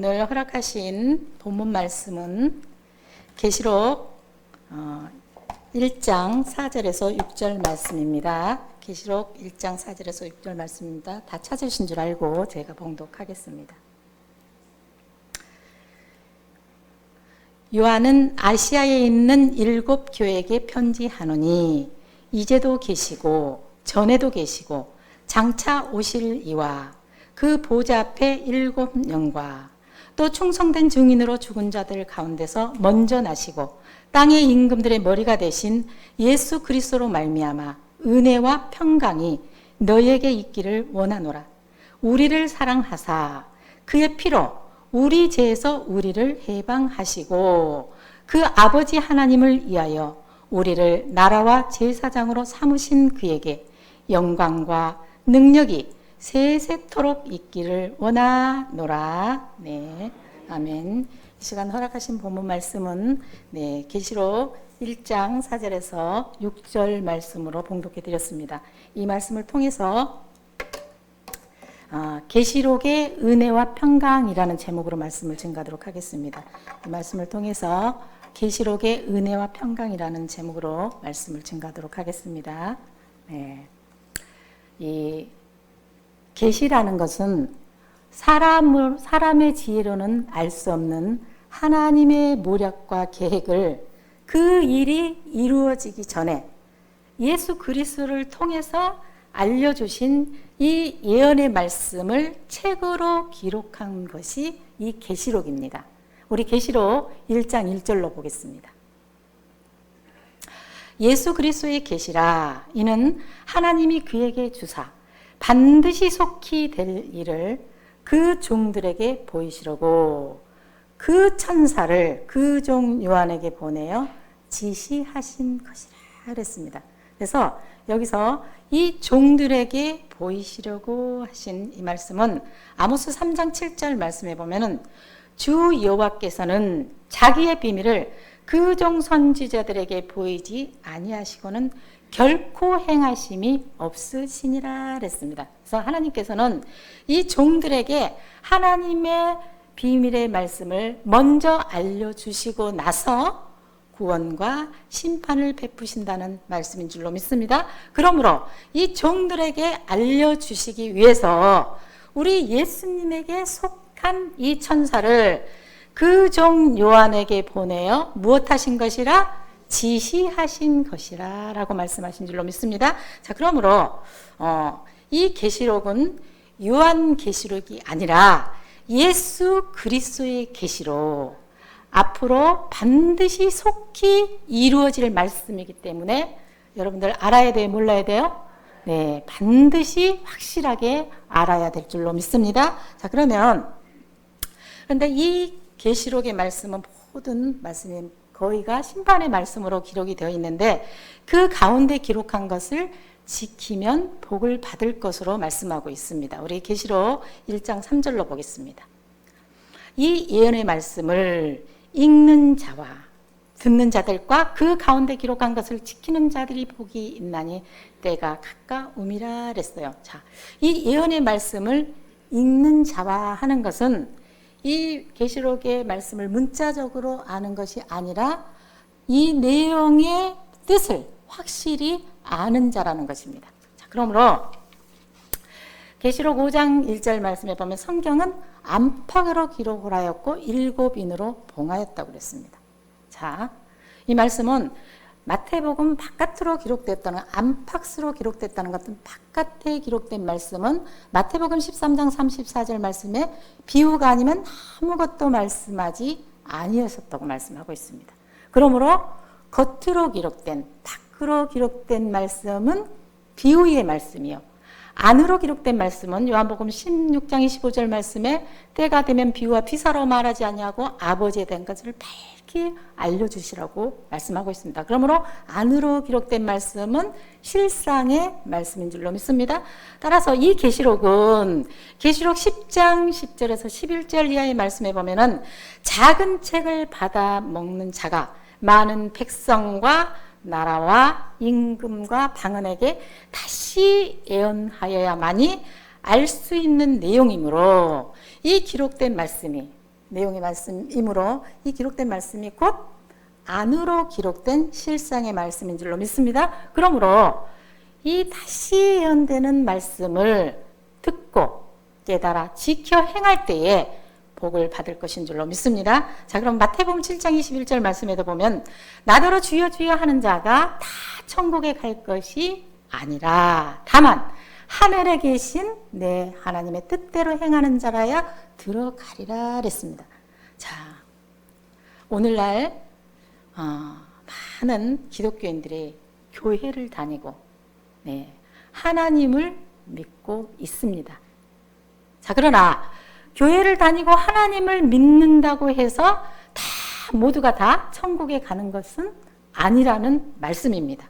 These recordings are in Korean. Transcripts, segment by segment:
오늘 허락하신 본문 말씀은 계시록 어, 1장 4절에서 6절 말씀입니다. 계시록 1장 4절에서 6절 말씀입니다. 다 찾으신 줄 알고 제가 봉독하겠습니다. 요한은 아시아에 있는 일곱 교회에게 편지하노니 이제도 계시고 전에도 계시고 장차 오실 이와 그 보좌 앞에 일곱 영과 또 충성된 증인으로 죽은 자들 가운데서 먼저 나시고 땅의 임금들의 머리가 되신 예수 그리스도로 말미암아 은혜와 평강이 너에게 있기를 원하노라. 우리를 사랑하사 그의 피로 우리 죄에서 우리를 해방하시고 그 아버지 하나님을 위하여 우리를 나라와 제사장으로 삼으신 그에게 영광과 능력이 세세토록 있기를 원하노라. 네. 아멘. 이 시간 허락하신 본문 말씀은 네, 계시록 1장 4절에서 6절 말씀으로 봉독해 드렸습니다. 이 말씀을 통해서 아, 계시록의 은혜와 평강이라는 제목으로 말씀을 증가하도록 하겠습니다. 이 말씀을 통해서 계시록의 은혜와 평강이라는 제목으로 말씀을 증가하도록 하겠습니다. 네. 이 계시라는 것은 사람을 사람의 지혜로는 알 수 없는 하나님의 모략과 계획을 그 일이 이루어지기 전에 예수 그리스도를 통해서 알려주신 이 예언의 말씀을 책으로 기록한 것이 이 계시록입니다. 우리 계시록 1장 1절로 보겠습니다. 예수 그리스도의 계시라 이는 하나님이 그에게 주사 반드시 속히 될 일을 그 종들에게 보이시려고 그 천사를 그 종 요한에게 보내어 지시하신 것이라 그랬습니다. 그래서 여기서 이 종들에게 보이시려고 하신 이 말씀은 아모스 3장 7절 말씀에 보면은 주 여호와께서는 자기의 비밀을 그종 선지자들에게 보이지 아니하시고는 결코 행하심이 없으시니라 그랬습니다. 그래서 하나님께서는 이 종들에게 하나님의 비밀의 말씀을 먼저 알려주시고 나서 구원과 심판을 베푸신다는 말씀인 줄로 믿습니다. 그러므로 이 종들에게 알려주시기 위해서 우리 예수님에게 속한 이 천사를 그 종 요한에게 보내어 무엇하신 것이라? 지시하신 것이라라고 말씀하신 줄로 믿습니다. 자, 그러므로 어, 이 계시록은 요한 계시록이 아니라 예수 그리스도의 계시록 앞으로 반드시 속히 이루어질 말씀이기 때문에 여러분들 알아야 돼요, 몰라야 돼요? 네, 반드시 확실하게 알아야 될 줄로 믿습니다. 자, 그러면 그런데 이 계시록의 말씀은 모든 말씀이 거의가 심판의 말씀으로 기록이 되어 있는데 그 가운데 기록한 것을 지키면 복을 받을 것으로 말씀하고 있습니다. 우리 계시록 1장 3절로 보겠습니다. 이 예언의 말씀을 읽는 자와 듣는 자들과 그 가운데 기록한 것을 지키는 자들이 복이 있나니 때가 가까움이라 그랬어요. 자, 이 예언의 말씀을 읽는 자와 하는 것은 이 계시록의 말씀을 문자적으로 아는 것이 아니라 이 내용의 뜻을 확실히 아는 자라는 것입니다. 자, 그러므로 계시록 5장 1절 말씀에 보면 성경은 안팎으로 기록을 하였고 일곱인으로 봉하였다고 그랬습니다. 자, 이 말씀은 마태복음 바깥으로 기록됐다는 안팎으로 기록됐다는 것은 바깥에 기록된 말씀은 마태복음 13장 34절 말씀에 비유가 아니면 아무것도 말씀하지 아니었었다고 말씀하고 있습니다. 그러므로 겉으로 기록된 밖으로 기록된 말씀은 비유의 말씀이요. 안으로 기록된 말씀은 요한복음 16장 25절 말씀에 때가 되면 비유와 피사로 말하지 아니하고 아버지에 대한 것을 알려주시라고 말씀하고 있습니다. 그러므로 안으로 기록된 말씀은 실상의 말씀인 줄로 믿습니다. 따라서 이 계시록은 계시록 10장 10절에서 11절 이하의 말씀에 보면은 작은 책을 받아 먹는 자가 많은 백성과 나라와 임금과 방언에게 다시 예언하여야만이 알 수 있는 내용이므로 이 기록된 말씀이 내용의 말씀이므로 이 기록된 말씀이 곧 안으로 기록된 실상의 말씀인 줄로 믿습니다. 그러므로 이 다시 예언되는 말씀을 듣고 깨달아 지켜 행할 때에 복을 받을 것인 줄로 믿습니다. 자, 그럼 마태복음 7장 21절 말씀에도 보면 나더러 주여 주여 하는 자가 다 천국에 갈 것이 아니라 다만 하늘에 계신 내 하나님의 뜻대로 행하는 자라야 들어가리라 그랬습니다. 자, 오늘날 어, 많은 기독교인들이 교회를 다니고 네, 하나님을 믿고 있습니다. 자, 그러나 교회를 다니고 하나님을 믿는다고 해서 다 모두가 다 천국에 가는 것은 아니라는 말씀입니다.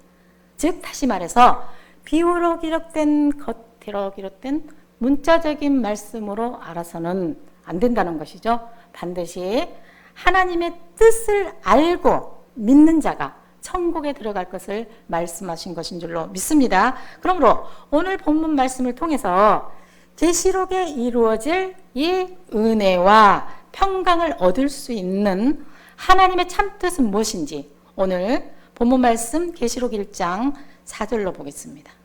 즉 다시 말해서 비유로 기록된 겉으로 기록된 문자적인 말씀으로 알아서는 안 된다는 것이죠. 반드시 하나님의 뜻을 알고 믿는 자가 천국에 들어갈 것을 말씀하신 것인 줄로 믿습니다. 그러므로 오늘 본문 말씀을 통해서 계시록에 이루어질 이 은혜와 평강을 얻을 수 있는 하나님의 참뜻은 무엇인지 오늘 본문 말씀 계시록 1장 4절로 보겠습니다.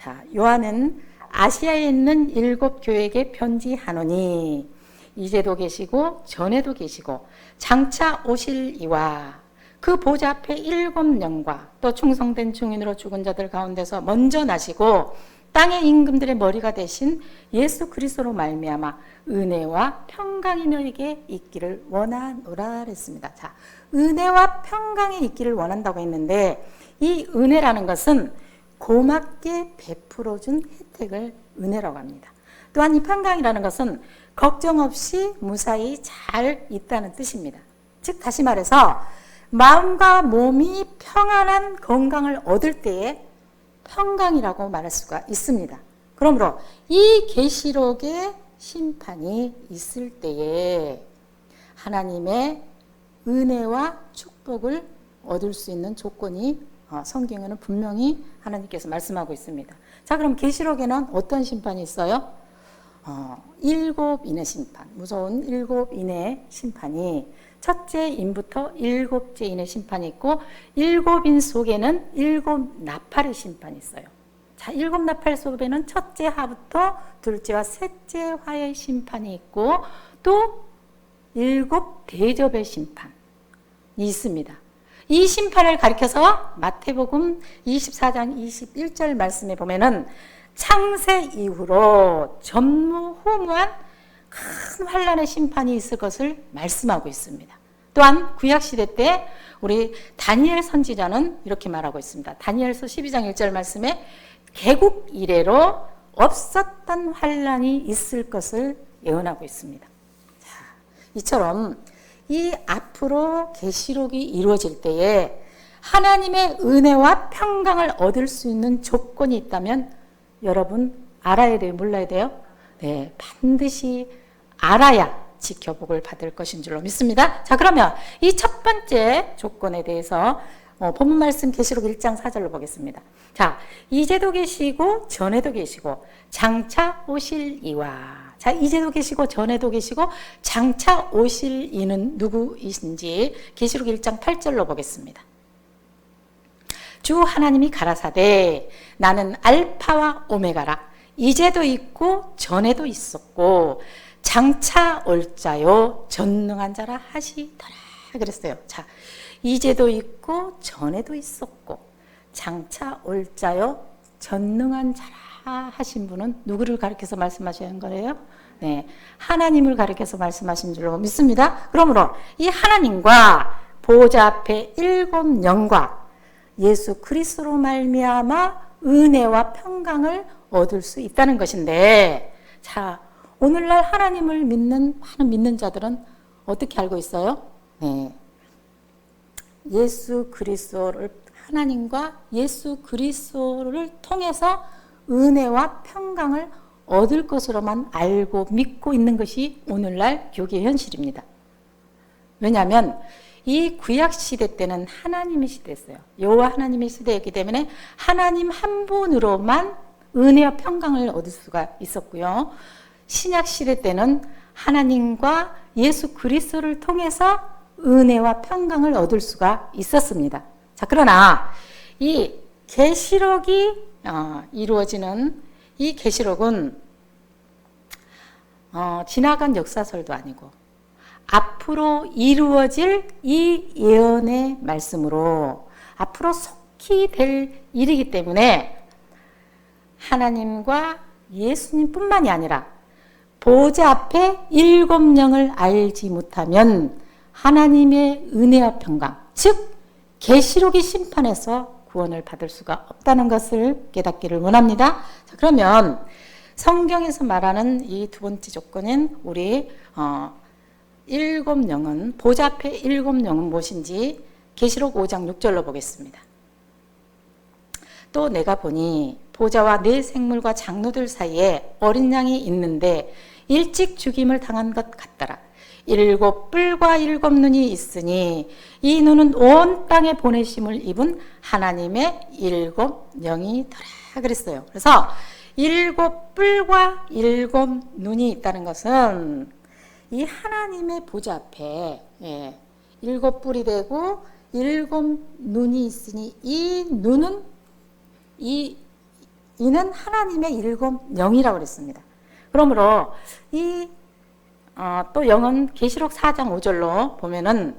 자, 요한은 아시아에 있는 일곱 교회에게 편지하노니 이제도 계시고 전에도 계시고 장차 오실 이와 그 보좌 앞에 일곱 영과 또 충성된 증인으로 죽은 자들 가운데서 먼저 나시고 땅의 임금들의 머리가 되신 예수 그리스도로 말미암아 은혜와 평강이 너에게 있기를 원하노라 했습니다. 자, 은혜와 평강이 있기를 원한다고 했는데 이 은혜라는 것은 고맙게 베풀어 준 혜택을 은혜라고 합니다. 또한 이 평강이라는 것은 걱정 없이 무사히 잘 있다는 뜻입니다. 즉 다시 말해서 마음과 몸이 평안한 건강을 얻을 때에 평강이라고 말할 수가 있습니다. 그러므로 이 계시록의 심판이 있을 때에 하나님의 은혜와 축복을 얻을 수 있는 조건이 어, 성경에는 분명히 하나님께서 말씀하고 있습니다. 자, 그럼 계시록에는 어떤 심판이 있어요? 어, 일곱 인의 심판, 무서운 일곱 인의 심판이 첫째 인부터 일곱째 인의 심판이 있고 일곱 인 속에는 일곱 나팔의 심판이 있어요. 자, 일곱 나팔 속에는 첫째 하부터 둘째와 셋째 화의 심판이 있고 또 일곱 대접의 심판이 있습니다. 이 심판을 가리켜서 마태복음 24장 21절 말씀에 보면은 창세 이후로 전무후무한 큰 환란의 심판이 있을 것을 말씀하고 있습니다. 또한 구약 시대 때 우리 다니엘 선지자는 이렇게 말하고 있습니다. 다니엘서 12장 1절 말씀에 개국 이래로 없었던 환란이 있을 것을 예언하고 있습니다. 자, 이처럼 이 앞으로 계시록이 이루어질 때에 하나님의 은혜와 평강을 얻을 수 있는 조건이 있다면 여러분 알아야 돼요, 몰라야 돼요? 네, 반드시 알아야 지켜복을 받을 것인 줄로 믿습니다. 자, 그러면 이 첫 번째 조건에 대해서 어, 본문 말씀 계시록 1장 4절로 보겠습니다. 자, 이제도 계시고 전에도 계시고 장차 오실 이와 자, 이제도 계시고 전에도 계시고 장차 오실 이는 누구이신지 계시록 1장 8절로 보겠습니다. 주 하나님이 가라사대 나는 알파와 오메가라 이제도 있고 전에도 있었고 장차 올 자요 전능한 자라 하시더라 그랬어요. 자, 이제도 있고 전에도 있었고 장차 올 자요 전능한 자라 하신 분은 누구를 가리켜서 말씀하시는 거예요? 네, 하나님을 가리켜서 말씀하신 줄로 믿습니다. 그러므로 이 하나님과 보좌 앞에 일곱 영과 예수 그리스도로 말미암아 은혜와 평강을 얻을 수 있다는 것인데, 자 오늘날 하나님을 믿는 많은 믿는 자들은 어떻게 알고 있어요? 네. 예수 그리스도를 하나님과 예수 그리스도를 통해서 은혜와 평강을 얻을 것으로만 알고 믿고 있는 것이 오늘날 교계 현실입니다. 왜냐하면 이 구약 시대 때는 하나님의 시대였어요. 여호와 하나님의 시대였기 때문에 하나님 한 분으로만 은혜와 평강을 얻을 수가 있었고요. 신약 시대 때는 하나님과 예수 그리스도를 통해서 은혜와 평강을 얻을 수가 있었습니다. 자, 그러나 이 계시록이 어, 이루어지는 이 계시록은 어, 지나간 역사설도 아니고 앞으로 이루어질 이 예언의 말씀으로 앞으로 속히 될 일이기 때문에 하나님과 예수님뿐만이 아니라 보좌 앞에 일곱 영을 알지 못하면 하나님의 은혜와 평강, 즉 계시록의 심판에서 구원을 받을 수가 없다는 것을 깨닫기를 원합니다. 자, 그러면 성경에서 말하는 이 두 번째 조건은 우리 어, 일곱 영은 보좌 앞에 일곱 영은 무엇인지 계시록 5장 6절로 보겠습니다. 또 내가 보니 보좌와 네 생물과 장로들 사이에 어린 양이 있는데 일찍 죽임을 당한 것 같더라. 일곱 뿔과 일곱 눈이 있으니 이 눈은 온 땅에 보내심을 입은 하나님의 일곱 영이더라 그랬어요. 그래서 일곱 뿔과 일곱 눈이 있다는 것은 이 하나님의 보좌 앞에 예, 일곱 뿔이 되고 일곱 눈이 있으니 이 눈은 이 이는 하나님의 일곱 영이라고 그랬습니다. 그러므로 이 어, 또 영은 계시록 4장 5절로 보면은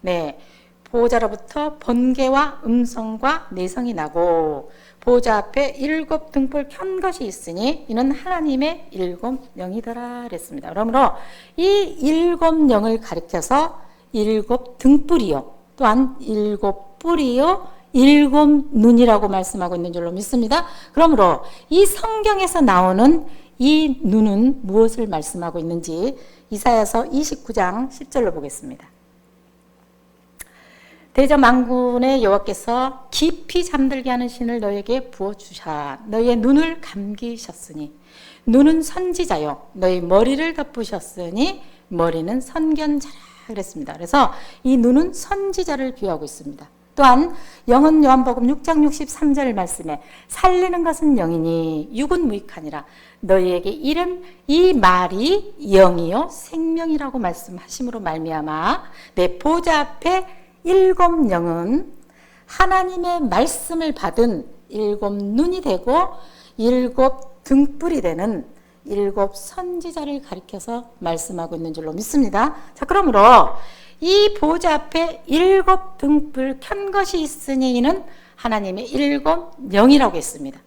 네 보호자로부터 번개와 음성과 내성이 나고 보호자 앞에 일곱 등불 켠 것이 있으니 이는 하나님의 일곱 영이더라 그랬습니다. 그러므로 이 일곱 영을 가리켜서 일곱 등불이요 또한 일곱 뿔이요 일곱 눈이라고 말씀하고 있는 줄로 믿습니다. 그러므로 이 성경에서 나오는 이 눈은 무엇을 말씀하고 있는지 이사야서 29장 10절로 보겠습니다. 대저 만군의 여호와께서 깊이 잠들게 하는 신을 너에게 부어 주사 너의 눈을 감기셨으니 눈은 선지자요 너의 머리를 덮으셨으니 머리는 선견자라 그랬습니다. 그래서 이 눈은 선지자를 비유하고 있습니다. 또한 영은 요한복음 6장 63절 말씀에 살리는 것은 영이니 육은 무익하니라 너희에게 이른 이 말이 영이요 생명이라고 말씀하심으로 말미암아 내 보좌 앞에 일곱 영은 하나님의 말씀을 받은 일곱 눈이 되고 일곱 등불이 되는 일곱 선지자를 가리켜서 말씀하고 있는 줄로 믿습니다. 자, 그러므로 이 보좌 앞에 일곱 등불 켠 것이 있으니 이는 하나님의 일곱 영이라고 했습니다.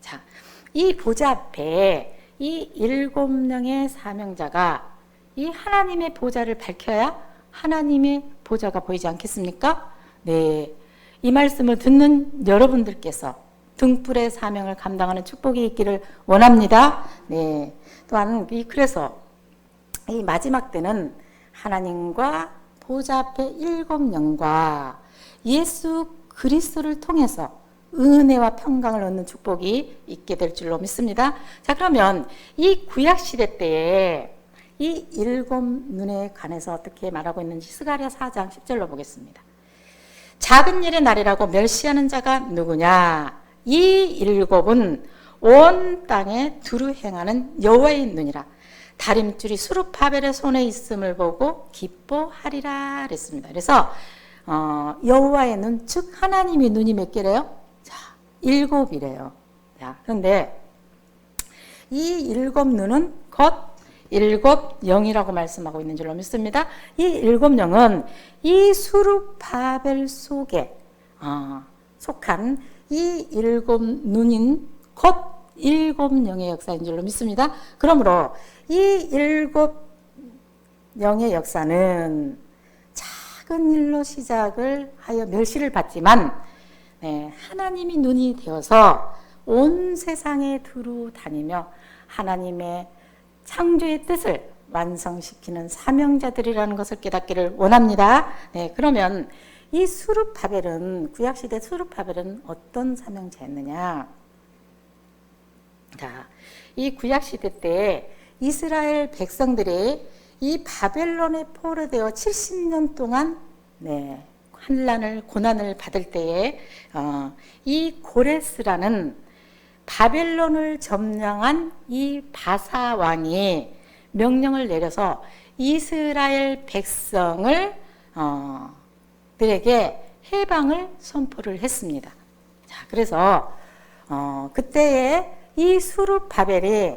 자, 이 보좌 앞에 이 일곱 명의 사명자가 이 하나님의 보좌를 밝혀야 하나님의 보좌가 보이지 않겠습니까? 네. 이 말씀을 듣는 여러분들께서 등불의 사명을 감당하는 축복이 있기를 원합니다. 네. 또한 이 그래서 이 마지막 때는 하나님과 보좌 앞에 일곱 영과 예수 그리스도를 통해서 은혜와 평강을 얻는 축복이 있게 될 줄로 믿습니다. 자, 그러면 이 구약 시대 때에 이 일곱 눈에 관해서 어떻게 말하고 있는지 스가랴 4장 10절로 보겠습니다. 작은 일의 날이라고 멸시하는 자가 누구냐? 이 일곱은 온 땅에 두루 행하는 여호와의 눈이라. 다림줄이 수르파벨의 손에 있음을 보고 기뻐하리라 그랬습니다. 그래서 어, 여호와의 눈, 즉 하나님의 눈이 몇 개래요? 자, 일곱이래요. 자, 그런데 이 일곱 눈은 곧 일곱 영이라고 말씀하고 있는 줄로 믿습니다. 이 일곱 영은 이 수르바벨 속에 어, 속한 이 일곱 눈인 곧 일곱 영의 역사인 줄로 믿습니다. 그러므로 이 일곱 영의 역사는 작은 일로 시작을 하여 멸시를 받지만 네, 하나님이 눈이 되어서 온 세상에 두루 다니며 하나님의 창조의 뜻을 완성시키는 사명자들이라는 것을 깨닫기를 원합니다. 네, 그러면 이 수르파벨은 구약 시대 수르파벨은 어떤 사명자였느냐? 자, 이 구약 시대 때 이스라엘 백성들이 이 바벨론에 포로되어 70년 동안 네, 환란을 고난을 받을 때에 어, 이 고레스라는 바벨론을 점령한 이 바사 왕이 명령을 내려서 이스라엘 백성을 어, 들에게 해방을 선포를 했습니다. 자, 그래서 어, 그때에 이 수르 바벨이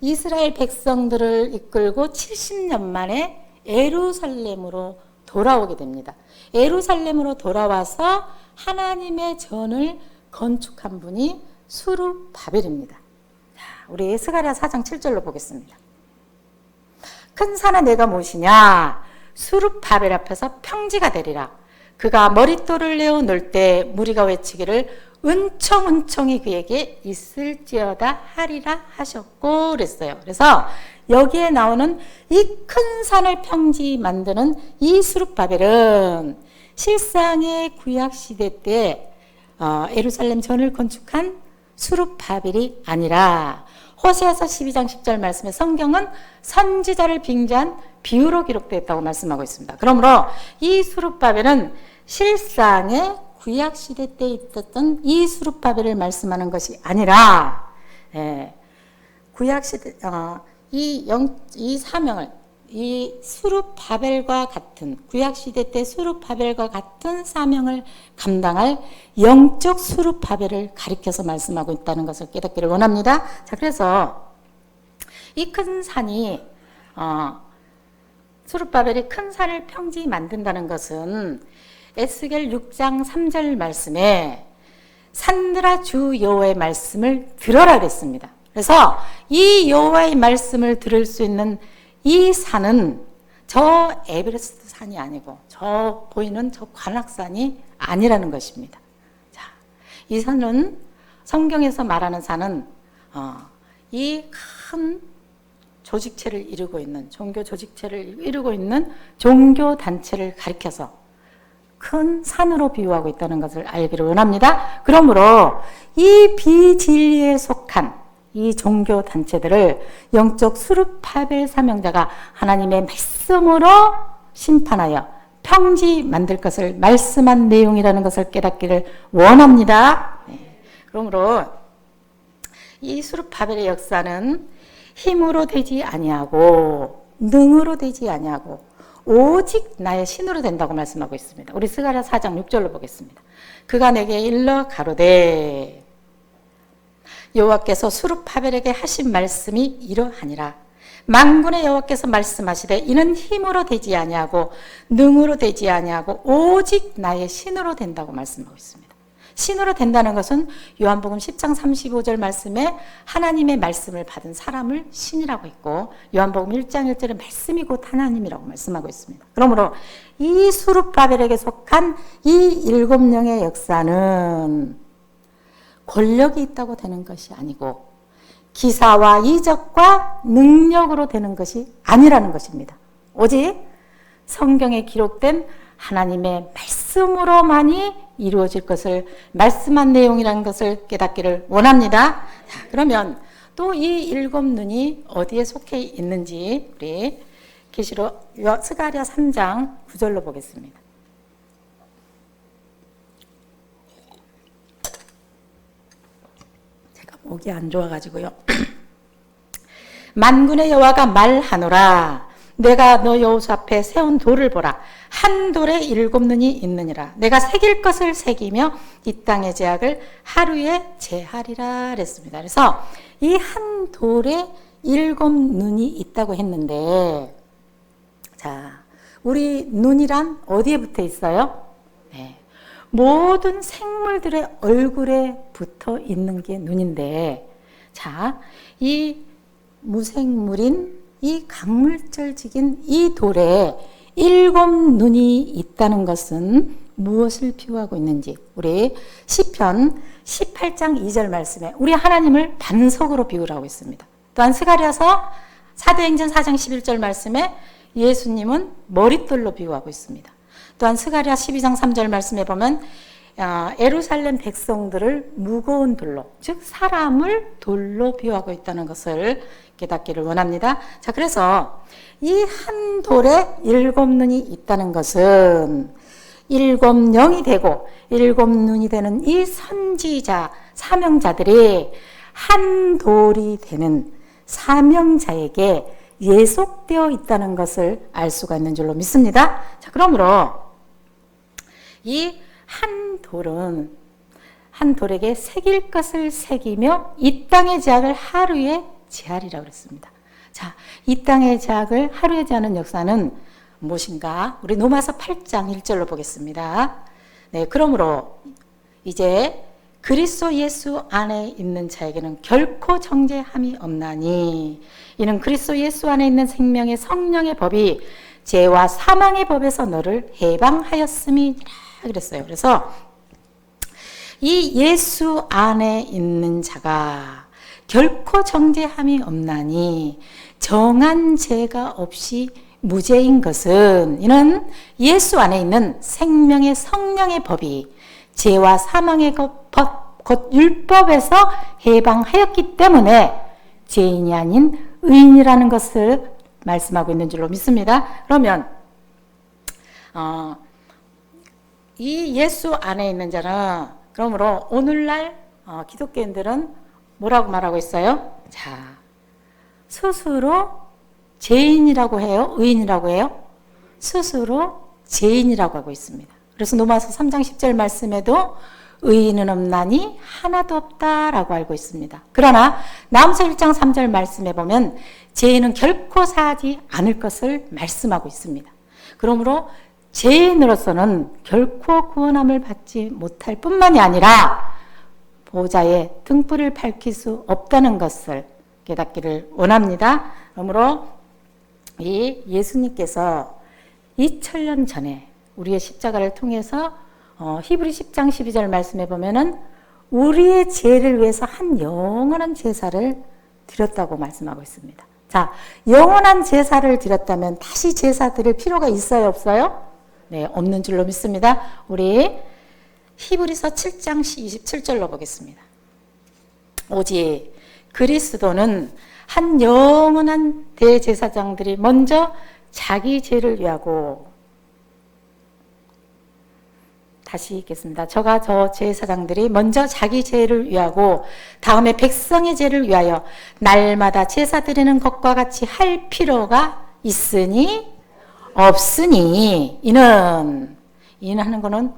이스라엘 백성들을 이끌고 70년 만에 에루살렘으로 돌아오게 됩니다. 에루살렘으로 돌아와서 하나님의 전을 건축한 분이 수르 바벨입니다. 자, 우리 스가랴 4장 7절로 보겠습니다. 큰 산은 내가 무엇이냐? 수르 바벨 앞에서 평지가 되리라. 그가 머릿돌을 내어 놀때 무리가 외치기를 은총은총이 그에게 있을지어다 하리라 하셨고 그랬어요. 그래서 여기에 나오는 이 큰 산을 평지 만드는 이 수룹바벨은 실상의 구약 시대 때 어, 에루살렘 전을 건축한 수룹바벨이 아니라 호세아서 12장 10절 말씀에 성경은 선지자를 빙자한 비유로 기록되었다고 말씀하고 있습니다. 그러므로 이 수룹바벨은 실상의 구약 시대 때 있었던 이 수룹바벨을 말씀하는 것이 아니라 예, 구약 시대 어, 이, 영, 이 사명을 이 수룹바벨과 같은 구약 시대 때 수룹바벨과 같은 사명을 감당할 영적 수룹바벨을 가리켜서 말씀하고 있다는 것을 깨닫기를 원합니다. 자, 그래서 이 큰 산이 어, 수룹바벨이 큰 산을 평지 만든다는 것은 에스겔 6장 3절 말씀에 산들아 주 여호와의 말씀을 들어라 그랬습니다. 그래서 이 여호와의 말씀을 들을 수 있는 이 산은 저 에베레스트 산이 아니고 저 보이는 저 관악산이 아니라는 것입니다. 자, 이 산은 성경에서 말하는 산은 어, 이큰 조직체를 이루고 있는 종교 조직체를 이루고 있는 종교 단체를 가리켜서 큰 산으로 비유하고 있다는 것을 알기를 원합니다. 그러므로 이 비진리에 속한 이 종교 단체들을 영적 수르파벨 사명자가 하나님의 말씀으로 심판하여 평지 만들 것을 말씀한 내용이라는 것을 깨닫기를 원합니다. 네. 그러므로 이 수르파벨의 역사는 힘으로 되지 아니하고 능으로 되지 아니하고 오직 나의 신으로 된다고 말씀하고 있습니다. 우리 스가랴 4장 6절로 보겠습니다. 그가 내게 일러 가로되 여호와께서 수르파벨에게 하신 말씀이 이러하니라. 만군의 여호와께서 말씀하시되 이는 힘으로 되지 아니하고 능으로 되지 아니하고 오직 나의 신으로 된다고 말씀하고 있습니다. 신으로 된다는 것은 요한복음 10장 35절 말씀에 하나님의 말씀을 받은 사람을 신이라고 했고 요한복음 1장 1절에 말씀이 곧 하나님이라고 말씀하고 있습니다. 그러므로 이 수룹바벨에게 속한 이 일곱 명의 역사는 권력이 있다고 되는 것이 아니고 기사와 이적과 능력으로 되는 것이 아니라는 것입니다. 오직 성경에 기록된 하나님의 말씀으로만이 이루어질 것을 말씀한 내용이라는 것을 깨닫기를 원합니다. 자, 그러면 또 이 일곱 눈이 어디에 속해 있는지 우리 계시로 스가랴 3장 9절로 보겠습니다. 제가 목이 안 좋아 가지고요. 만군의 여호와가 말하노라 내가 너 여호수 앞에 세운 돌을 보라. 한 돌에 일곱 눈이 있느니라. 내가 새길 것을 새기며 이 땅의 제약을 하루에 제하리라 그랬습니다. 그래서 이 한 돌에 일곱 눈이 있다고 했는데 자, 우리 눈이란 어디에 붙어 있어요? 네. 모든 생물들의 얼굴에 붙어 있는 게 눈인데 자, 이 무생물인 이 강물절직인 이 돌에 일곱 눈이 있다는 것은 무엇을 비유하고 있는지 우리 시편 18장 2절 말씀에 우리 하나님을 반석으로 비유하고 있습니다. 또한 스가랴서 사도행전 4장 11절 말씀에 예수님은 머릿돌로 비유하고 있습니다. 또한 스가랴 12장 3절 말씀에 보면 어, 에루살렘 백성들을 무거운 돌로, 즉 사람을 돌로 비유하고 있다는 것을 깨닫기를 원합니다. 자, 그래서 이 한 돌에 일곱 눈이 있다는 것은 일곱 영이 되고 일곱 눈이 되는 이 선지자, 사명자들이 한 돌이 되는 사명자에게 예속되어 있다는 것을 알 수가 있는 줄로 믿습니다. 자, 그러므로 이 한 돌은 한 돌에게 새길 것을 새기며 이 땅의 제약을 하루에 제하리라고 그랬습니다. 자, 이 땅의 제약을 하루에 제하는 역사는 무엇인가? 우리 로마서 8장 1절로 보겠습니다. 네, 그러므로 이제 그리스도 예수 안에 있는 자에게는 결코 정죄함이 없나니 이는 그리스도 예수 안에 있는 생명의 성령의 법이 죄와 사망의 법에서 너를 해방하였음이니라 그랬어요. 그래서 이 예수 안에 있는 자가 결코 정죄함이 없나니 정한 죄가 없이 무죄인 것은 이는 예수 안에 있는 생명의 성령의 법이 죄와 사망의 법, 곧 율법에서 해방하였기 때문에 죄인이 아닌 의인이라는 것을 말씀하고 있는 줄로 믿습니다. 그러면 어, 이 예수 안에 있는 자는 그러므로 오늘날 어, 기독교인들은 뭐라고 말하고 있어요? 자, 스스로 죄인이라고 해요? 의인이라고 해요? 스스로 죄인이라고 하고 있습니다. 그래서 로마서 3장 10절 말씀에도 의인은 없나니 하나도 없다라고 알고 있습니다. 그러나 남서 1장 3절 말씀에 보면 죄인은 결코 사지 않을 것을 말씀하고 있습니다. 그러므로 죄인으로서는 결코 구원함을 받지 못할 뿐만이 아니라 보좌의 등불을 밝힐 수 없다는 것을 깨닫기를 원합니다. 그러므로 이 예수님께서 2000년 전에 우리의 십자가를 통해서 어, 히브리 10장 12절 말씀에 보면은 우리의 죄를 위해서 한 영원한 제사를 드렸다고 말씀하고 있습니다. 자, 영원한 제사를 드렸다면 다시 제사 드릴 필요가 있어요, 없어요? 네, 없는 줄로 믿습니다. 우리 히브리서 7장 27절로 보겠습니다. 오직 그리스도는 한 영원한 대제사장들이 먼저 자기 죄를 위하고 다시 읽겠습니다. 저가 저 제사장들이 먼저 자기 죄를 위하고 다음에 백성의 죄를 위하여 날마다 제사 드리는 것과 같이 할 필요가 있으니 없으니 이는 이는 하는 거는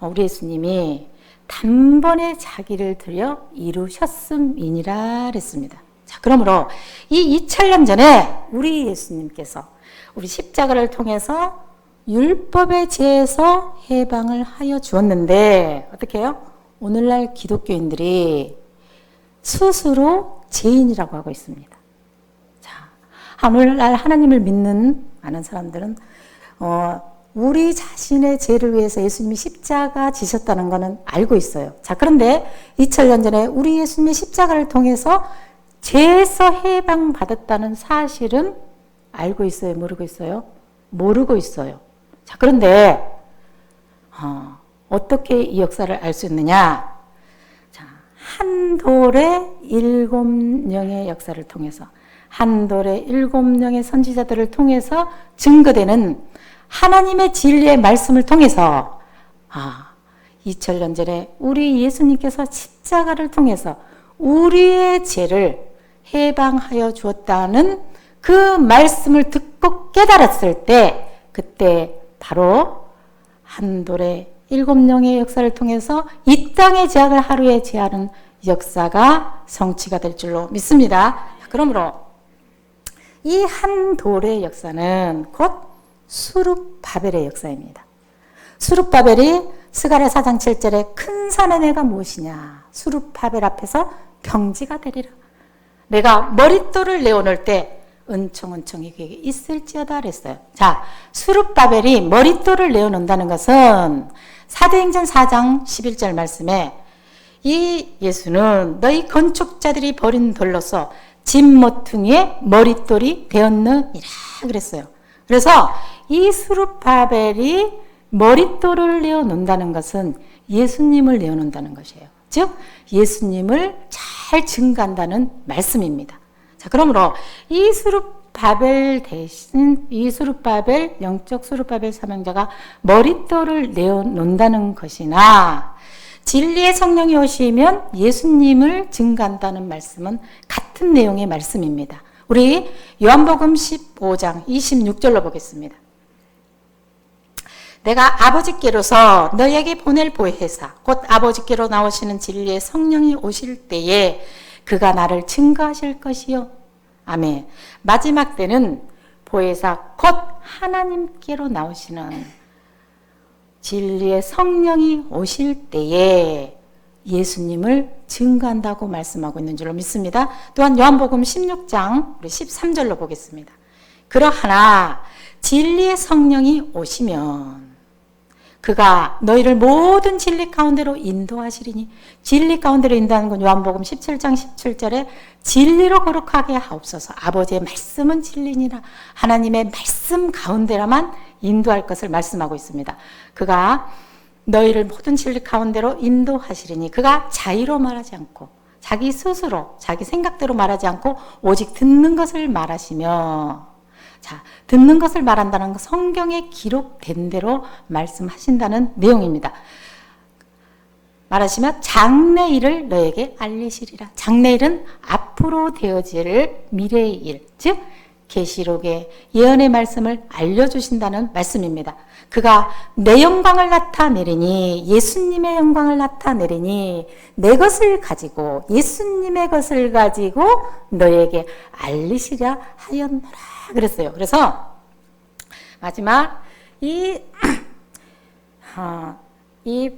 우리 예수님이 단번에 자기를 들여 이루셨음이니라 그랬습니다. 자, 그러므로 이 2000년 전에 우리 예수님께서 우리 십자가를 통해서 율법의 죄에서 해방을 하여 주었는데 어떻게 해요? 오늘날 기독교인들이 스스로 죄인이라고 하고 있습니다. 자, 오늘날 하나님을 믿는 많은 사람들은 어, 우리 자신의 죄를 위해서 예수님이 십자가 지셨다는 것은 알고 있어요. 자, 그런데 2000년 전에 우리 예수님이 십자가를 통해서 죄에서 해방받았다는 사실은 알고 있어요? 모르고 있어요? 모르고 있어요. 자, 그런데, 어, 어떻게 이 역사를 알 수 있느냐? 자, 한 돌의 일곱 명의 역사를 통해서, 한 돌의 일곱 명의 선지자들을 통해서 증거되는 하나님의 진리의 말씀을 통해서, 아, 2000년 전에 우리 예수님께서 십자가를 통해서 우리의 죄를 해방하여 주었다는 그 말씀을 듣고 깨달았을 때, 그때 바로 한돌의 일곱 명의 역사를 통해서 이 땅의 제약을 하루에 제하는 역사가 성취가 될 줄로 믿습니다. 그러므로 이 한 돌의 역사는 곧 수룹바벨의 역사입니다. 수룹바벨이 스가랴 4장 7절에 큰 산의 내가 무엇이냐 수룹바벨 앞에서 경지가 되리라. 내가 머릿돌을 내어놓을 때 은총은총이 그에게 있을지어다 그랬어요. 자, 수룹바벨이 머릿돌을 내어놓는다는 것은 사도행전 4장 11절 말씀에 이 예수는 너희 건축자들이 버린 돌로서 진모퉁이의 머릿돌이 되었느니라 그랬어요. 그래서 이 수룹바벨이 머릿돌을 내어놓는다는 것은 예수님을 내어놓는다는 것이에요. 즉 예수님을 잘 증가한다는 말씀입니다. 자, 그러므로 이 수룹바벨 대신 이 수룹바벨 영적 수룹바벨 사명자가 머릿돌을 내어 놓는다는 것이나 진리의 성령이 오시면 예수님을 증가한다는 말씀은 같은 내용의 말씀입니다. 우리 요한복음 15장 26절로 보겠습니다. 내가 아버지께로서 너에게 보낼 보혜사 곧 아버지께로 나오시는 진리의 성령이 오실 때에 그가 나를 증거하실 것이요. 아멘. 마지막 때는 보혜사 곧 하나님께로 나오시는 진리의 성령이 오실 때에 예수님을 증거한다고 말씀하고 있는 줄로 믿습니다. 또한 요한복음 16장 우리 13절로 보겠습니다. 그러하나 진리의 성령이 오시면 그가 너희를 모든 진리 가운데로 인도하시리니 진리 가운데로 인도하는 건 요한복음 17장 17절에 진리로 거룩하게 하옵소서 아버지의 말씀은 진리니라 하나님의 말씀 가운데라만 인도할 것을 말씀하고 있습니다. 그가 너희를 모든 진리 가운데로 인도하시리니 그가 자의로 말하지 않고 자기 스스로 자기 생각대로 말하지 않고 오직 듣는 것을 말하시며 자, 듣는 것을 말한다는 건 성경에 기록된 대로 말씀하신다는 내용입니다. 말하시면 장래일을 너에게 알리시리라. 장래일은 앞으로 되어질 미래의 일, 즉 계시록의 예언의 말씀을 알려주신다는 말씀입니다. 그가 내 영광을 나타내리니 예수님의 영광을 나타내리니 내 것을 가지고 예수님의 것을 가지고 너에게 알리시려 하였노라. 그랬어요. 그래서 마지막 이, 어, 이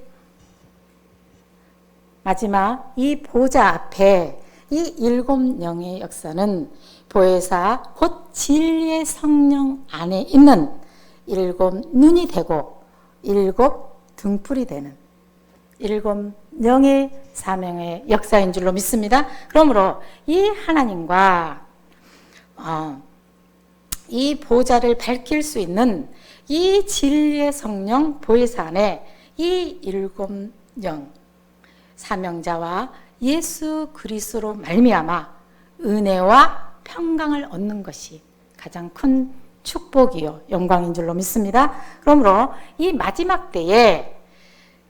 마지막 이 보좌 앞에 이 일곱 영의 역사는 보혜사 곧 진리의 성령 안에 있는 일곱 눈이 되고 일곱 등불이 되는 일곱 영의 사명의 역사인 줄로 믿습니다. 그러므로 이 하나님과 어, 이 보좌를 밝힐 수 있는 이 진리의 성령 보혜사 안에 이 일곱 영 사명자와 예수 그리스도로 말미암아 은혜와 평강을 얻는 것이 가장 큰 축복이요 영광인 줄로 믿습니다. 그러므로 이 마지막 때에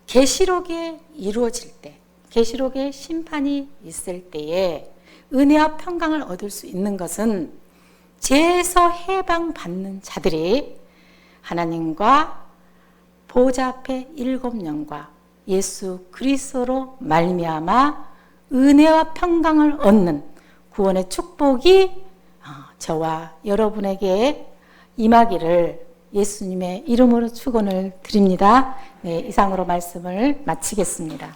계시록에 이루어질 때, 계시록의 심판이 있을 때에 은혜와 평강을 얻을 수 있는 것은 죄에서 해방받는 자들이 하나님과 보좌 앞에 일곱 영과 예수 그리스도로 말미암아 은혜와 평강을 얻는 구원의 축복이 어, 저와 여러분에게 임하기를 예수님의 이름으로 축원을 드립니다. 네, 이상으로 말씀을 마치겠습니다.